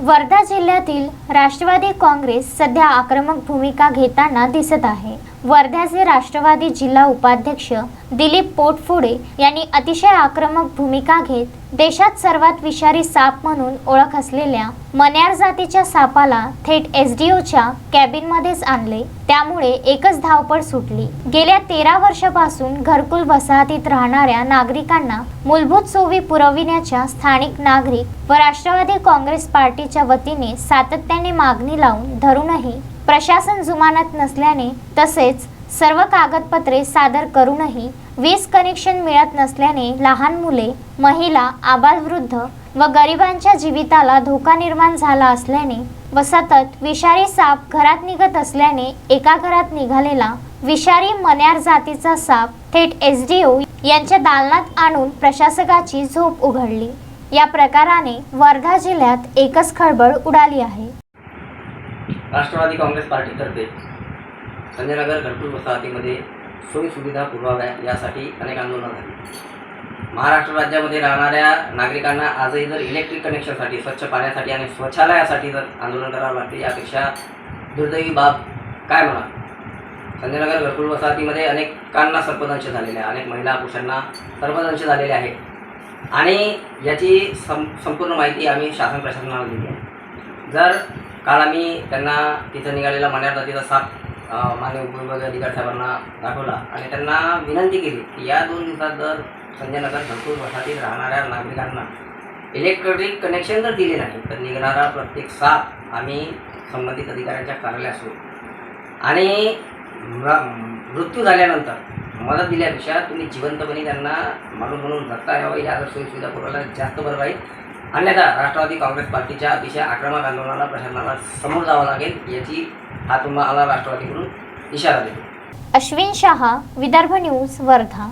वर्धा जिल्ह्यातील राष्ट्रवादी काँग्रेस सध्या आक्रमक भूमिका घेताना दिसत आहे. वर्ध्याचे राष्ट्रवादी जिल्हा उपाध्यक्ष दिलीप पोटफुडे यांनी अतिशय आक्रमक भूमिका घेत देशात सर्वात विषारी साप म्हणून ओळख असलेल्या मन्यार जातीच्या सापाला थेट एस डी ओच्या कॅबिनमध्येच आणले. त्यामुळे एकच धावपळ सुटली. गेल्या तेरा वर्षापासून घरकुल वसाहतीत राहणाऱ्या नागरिकांना मूलभूत सोयी पुरविण्याच्या स्थानिक नागरिक व राष्ट्रवादी काँग्रेस पार्टीच्या वतीने सातत्याने मागणी लावून धरूनही प्रशासन जुमानत नसल्याने तसेच सर्व कागदपत्रे सादर करूनही वीज कनेक्शन मिळत नसल्याने लहान मुले महिला आबालवृद्ध व गरिबांच्या जीविताला धोका निर्माण झाला असल्याने व सतत विषारी साप घरात निघत असल्याने एका घरात निघालेला विषारी मन्यार जातीचा साप थेट एस डी ओ यांच्या दालनात आणून प्रशासकाची झोप उघडली. या प्रकाराने वर्धा जिल्ह्यात एकच खळबळ उडाली आहे. राष्ट्रवादी काँग्रेस पार्टीतर्फे संजयनगर घरकुल वसाहतीमध्ये सोयीसुविधा पुरवाव्या यासाठी अनेक आंदोलनं झाली. महाराष्ट्र राज्यामध्ये राहणाऱ्या नागरिकांना आजही जर इलेक्ट्रिक कनेक्शनसाठी स्वच्छ पाण्यासाठी आणि स्वच्छालयासाठी जर आंदोलन करावं लागते यापेक्षा दुर्दैवी बाब काय म्हणा संजयनगर घरकुल वसाहतीमध्ये अनेकांना सर्पदंश झालेले आहे अनेक महिला पुरुषांना सर्पदंश झालेले आहे. आणि याची सं संपूर्ण माहिती आम्ही शासन प्रशासनाला दिली आहे. जर काल आम्ही त्यांना तिथं निघालेला मण्यार जातीचा साप अ, माननीय उपविभागीय अधिकारी साहेबांना दाखवला आणि त्यांना विनंती केली की या दोन दिवसात जर संजयनगर घरकुल वसाहतीत राहणाऱ्या नागरिकांना इलेक्ट्रॉनिक कनेक्शन जर दिले नाही तर निघणारा प्रत्येक साप आम्ही संबंधित अधिकाऱ्यांच्या कार्यालयात सोडू. आणि मृत्यू झाल्यानंतर मदत दिल्यापेक्षा तुम्ही जिवंतपणे त्यांना माणूस म्हणून जगता यावं या जर सोयीसुविधा पुरवल्या जास्त बरं राहील. अन्यथा राष्ट्रवादी काँग्रेस पार्टीच्या अतिशय आक्रमक आंदोलनाला प्रशासनाला समोर जावं लागेल याची हा तुम्हाला राष्ट्रवादीकडून इशारा देतो. अश्विन शहा विदर्भ न्यूज वर्धा.